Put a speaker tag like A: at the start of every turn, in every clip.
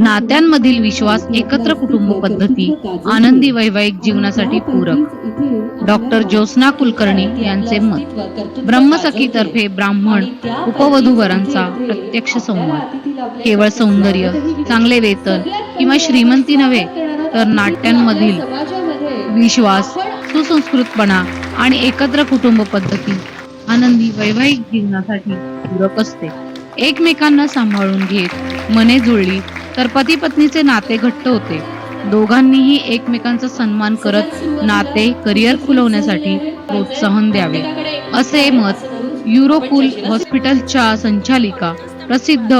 A: नात्यांमधील विश्वास एकत्र कुटुंब पद्धती आनंदी वैवाहिक जीवनासाठी पूरक. डॉक्टर ज्योत्स्ना कुलकर्णी यांचे मत. ब्रह्मसखीतर्फे ब्राह्मण उपवधूवरांचा प्रत्यक्ष संवाद. केवळ सौंदर्य चांगले वेतन किंवा श्रीमंती नव्हे तर नाट्यांमधील विश्वास सुसंस्कृतपणा आणि एकत्र कुटुंब पद्धती आनंदी वैवाहिक जीवनासाठी पूरक असते. एकमेकांना सांभाळून घेत मने जुळली तर पती पत्नीचे नाते घट्ट होते. दोघांनीही एकमेकांचा सन्मान करत नाते करिअर खुलवण्यासाठी प्रोत्साहन द्यावे. असे मत युरोकुल हॉस्पिटलच्या संचालिका प्रसिद्ध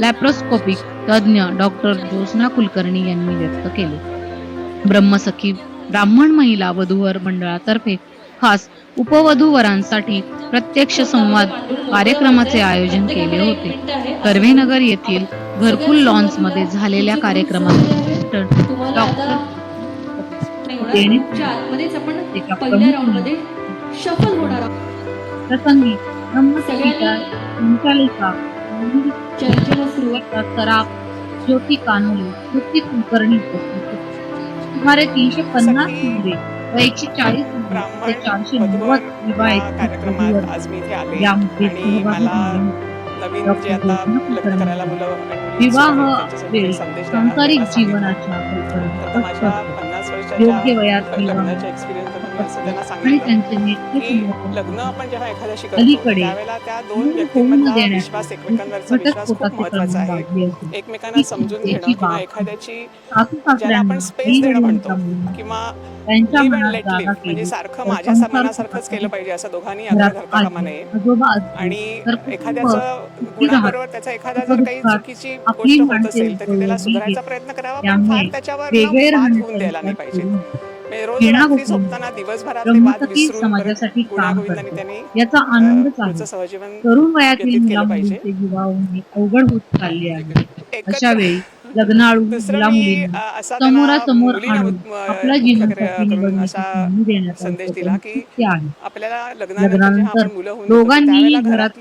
A: लॅप्रोस्कोपिक तज्ज्ञ डॉक्टर ज्योत्ना कुलकर्णी यांनी व्यक्त केले. ब्रह्मसखी ब्राह्मण महिला वधूवर मंडळातर्फे खास उपवधूवरांसाठी प्रत्यक्ष संवाद कार्यक्रमाचे आयोजन केले होते. कर्वेनगर येथील घरकुल लॉन्समध्ये झालेल्या कार्यक्रमात प्रसंगी संचालिका
B: चर्चेला सुरुवात.
A: सराफ ज्योती कानोले ज्योती कुलकर्णी. सुमारे तीनशे पन्नास मुले एकशे चाळीस ते चारशे नव्वद
C: कार्यक्रमात आज मी इथे आले आणि मला. नवीन जे आता लग्न करायला मुलं
A: विवाह सांसारिक. जीवनाच्या योग्य वयात
C: लग्नाच्या एक्सपिरियन्स मी असं त्यांना
A: आणि
C: सांगितलं
A: त्यांचे नेतृत्व
C: की लग्न आपण जेव्हा एखाद्याशी करतो त्यावेळेला त्या दोन व्यक्तींमधला विश्वास एकमेकांवरचा विश्वास खूप
A: महत्त्वाचा
C: आहे. एकमेकांना समजून घेणं किंवा एखाद्याची ज्याला आपण स्पेस देणं म्हणतो किंवा म्हणजे सारखं माझ्या मनासारखंच केलं पाहिजे असं दोघांनी आग्रह धरता कामा नये. आणि एखाद्याचं गुणाबरोबर. त्याचा एखादा जर काही चुकीची गोष्ट होत असेल तर त्याला सुधारायचा. प्रयत्न करावा पण फार त्याच्यावर होऊन द्यायला नाही पाहिजे. झोपताना दिवसभरातले वाद विसरून गुणागोविंदाने. त्यांनी
A: याचा आनंदच आहे
C: सहजीवन
A: तरुण वयातील. मुलींचे अवघड होत चालले आहे अशा वेळी लग्नाळू मुला समोरासमोर आणून संधी देण्याचा
C: संदेश दिला की आपल्याला लग्नानंतर
A: दोघांनीही घरात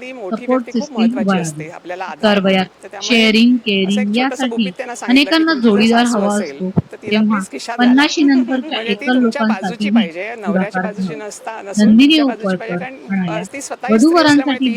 A: वयात
C: तर त्यामुळे
A: शेअरिंग केअरिंग यासाठी अनेकांना जोडीदार हवा असतो. तेव्हा. पन्नाशी नंतरच्या
C: ती
A: एकल लोकांसाठी
C: बाजूची पाहिजे नवऱ्याच्या
A: पुढाकार
C: बाजूची
A: घ्या.
C: नसता नसून
A: नंदिनी उपळकर
C: कारण
A: म्हणाल्या, वधूवरांसाठी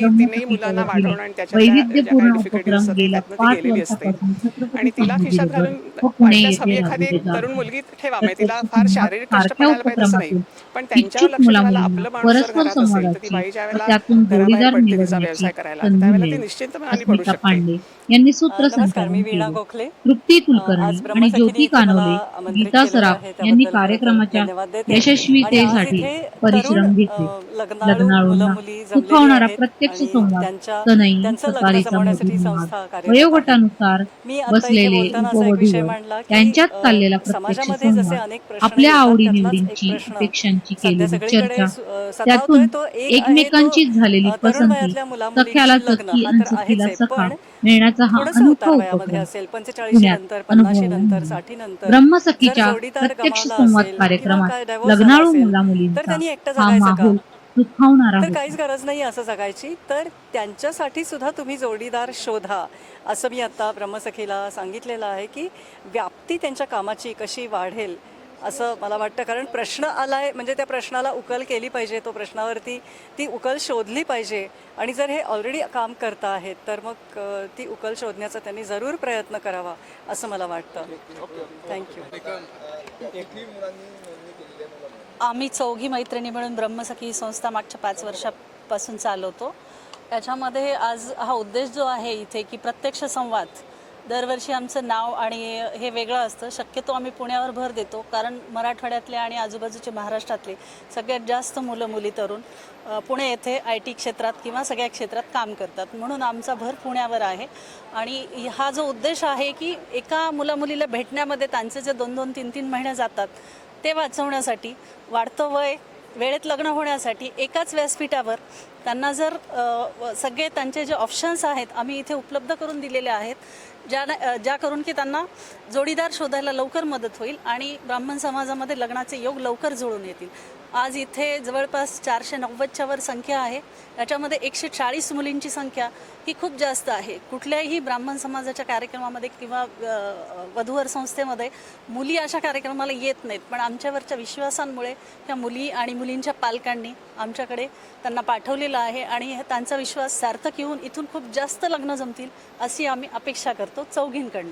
A: वैविध्यपूर्ण उपक्रम गेल्या पाच वर्षापासून
C: तिला खिशात घालून वाटल्यास हवी एखादी तरुण. मुलगी ठेवा म्हणजे तिला फार शारीरिक कष्ट पडायला पाहिजे असं नाही. पण त्यांच्यावर लक्ष
A: मुलामुलींना
C: आपलं माणूस जर घरात असेल तर ती बाई ज्या वेळेला घराबाहेर पडते तिचा व्यवसाय करायला त्यावेळेला ती निश्चिंतपणाने पडू शकते.
A: यांनी
D: मी
A: सूत्रसंचालन
D: वीणा
A: केले
D: गोखले.
A: तृप्ती कुलकर्णी आणि ज्योती कानोले गीता सराफ यांनी कार्यक्रमाच्या यशस्वीतेसाठी परिश्रम घेतले. लग्नाळूंना सुखावणारा प्रत्यक्ष संवाद
D: कार्यरत आहे.
A: वयोगटानुसार बसलेले
D: बोलताना असा एक विषय
A: उपवधूवर
D: मांडला की,
A: यांच्यात
D: अ,
A: चाललेला प्रत्यक्ष
D: समाजामध्ये जसे
A: संवाद आपल्या आवडी निवडींची अपेक्षांची
D: सध्या
A: केलेली चर्चा त्यातून एकमेकांची झालेली पसंती सख्याला सखी आणि सखीला सखा
D: पण
A: मिळण्याचा हा
D: नंतर
A: ब्रह्मसखीच्या प्रत्यक्ष संवाद कार्यक्रमात लग्नाळू मुला
D: तर
A: मुलींचा
D: त्यांनी एकटं
A: हा? माहोल
D: तर काहीच गरज नाही असं जगायची. तर त्यांच्यासाठी सुद्धा तुम्ही जोडीदार शोधा. असं मी आता ब्रह्मसखीला सांगितलेलं आहे की व्याप्ती त्यांच्या कामाची कशी वाढेल असं मला वाटतं. कारण प्रश्न आलाय म्हणजे त्या प्रश्नाला उकल केली पाहिजे. तो प्रश्नावरती ती उकल शोधली पाहिजे. आणि जर हे ऑलरेडी काम करता आहेत तर मग ती उकल शोधण्याचा त्यांनी जरूर प्रयत्न करावा असं मला वाटतं. थँक्यू
E: आम्ही चौघी मैत्रिणी मिळून ब्रह्मसखी ही संस्था मागच्या पाच वर्षापासून चालवतो. त्याच्यामध्ये आज हा उद्देश जो आहे इथे की प्रत्यक्ष संवाद दरवर्षी आमचं नाव आणि हे वेगळं असतं. शक्यतो आम्ही पुण्यावर भर देतो कारण मराठवाड्यातले आणि आजूबाजूचे महाराष्ट्रातले सगळ्यात जास्त मुलं मुली तरुण पुणे येथे आय टी क्षेत्रात किंवा सगळ्या क्षेत्रात काम करतात. म्हणून आमचा भर पुण्यावर आहे. आणि हा जो उद्देश आहे की एका मुलामुलीला भेटण्यामध्ये त्यांचे जे दोन दोन तीन तीन महिने जातात ते वाचवण्यासाठी वाढतं वय वेळेत लग्न होण्यासाठी एकाच व्यासपीठावर त्यांना जर सगळे त्यांचे जे ऑप्शन्स आहेत आम्ही इथे उपलब्ध करून दिलेले आहेत ज्या ज्या करून की त्यांना जोडीदार शोधायला लवकर मदत होईल आणि ब्राह्मण समाजामध्ये लग्नाचे योग लवकर जुळून येतील. आज इथे जवळपास चारशे नव्वदच्या वर संख्या आहे. याच्यामध्ये एकशे चाळीस मुलींची संख्या ही खूप जास्त आहे. कुठल्याही ब्राह्मण समाजाच्या कार्यक्रमामध्ये किंवा वधूवर संस्थेमध्ये मुली अशा कार्यक्रमाला येत नाहीत. पण आमच्यावरच्या विश्वासांमुळे त्या मुली आणि मुलींच्या पालकांनी आमच्याकडे त्यांना पाठवलेलं आहे आणि त्यांचा विश्वास सार्थक येऊन इथून खूप जास्त लग्न जमतील अशी आम्ही अपेक्षा करतो चौघींकडनं.